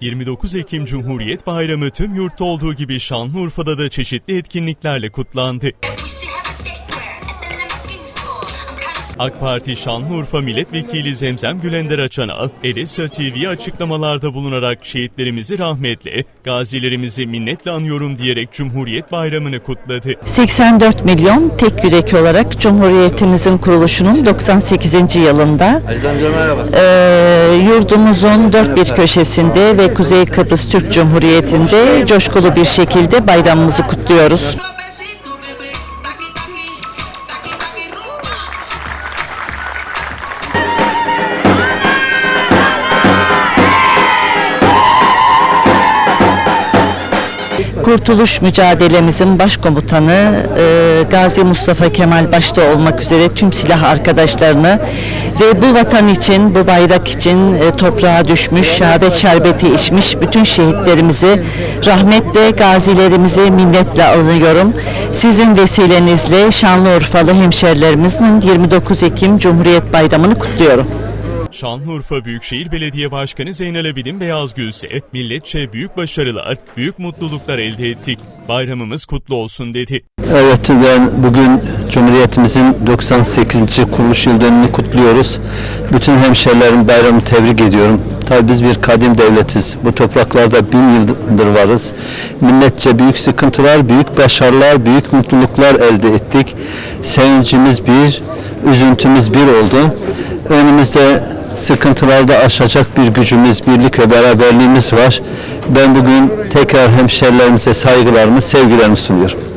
29 Ekim Cumhuriyet Bayramı tüm yurtta olduğu gibi Şanlıurfa'da da çeşitli etkinliklerle kutlandı. AK Parti Şanlıurfa Milletvekili Zemzem Gülender Açan'a, Elisa TV açıklamalarda bulunarak şehitlerimizi rahmetle, gazilerimizi minnetle anıyorum diyerek Cumhuriyet Bayramı'nı kutladı. 84 milyon tek yürek olarak Cumhuriyetimizin kuruluşunun 98. yılında eee, yurdumuzun dört bir köşesinde ve Kuzey Kıbrıs Türk Cumhuriyeti'nde coşkulu bir şekilde bayramımızı kutluyoruz. Kurtuluş mücadelemizin başkomutanı eee, Gazi Mustafa Kemal başta olmak üzere tüm silah arkadaşlarını ve bu vatan için, bu bayrak için e, toprağa düşmüş, şehadet şerbeti içmiş bütün şehitlerimizi rahmetle, gazilerimizi minnetle anıyorum. Sizin vesilenizle Şanlıurfalı hemşerilerimizin 29 Ekim Cumhuriyet Bayramı'nı kutluyorum. Şanlıurfa Büyükşehir Belediye Başkanı Zeynel Abidin Beyazgül ise milletçe büyük başarılar, büyük mutluluklar elde ettik. Bayramımız kutlu olsun dedi. Evet ben bugün Cumhuriyetimizin 98. kuruluş yıl dönümünü kutluyoruz. Bütün hemşehrilerin bayramı tebrik ediyorum. Tabii biz bir kadim devletiz. Bu topraklarda bin yıldır varız. Milletçe büyük sıkıntılar, büyük başarılar, büyük mutluluklar elde ettik. Sevincimiz bir, üzüntümüz bir oldu. Önümüzde sıkıntılarda aşacak bir gücümüz, birlik ve beraberliğimiz var. Ben bugün tekrar hemşehrilerimize saygılarımı, sevgilerimi sunuyorum.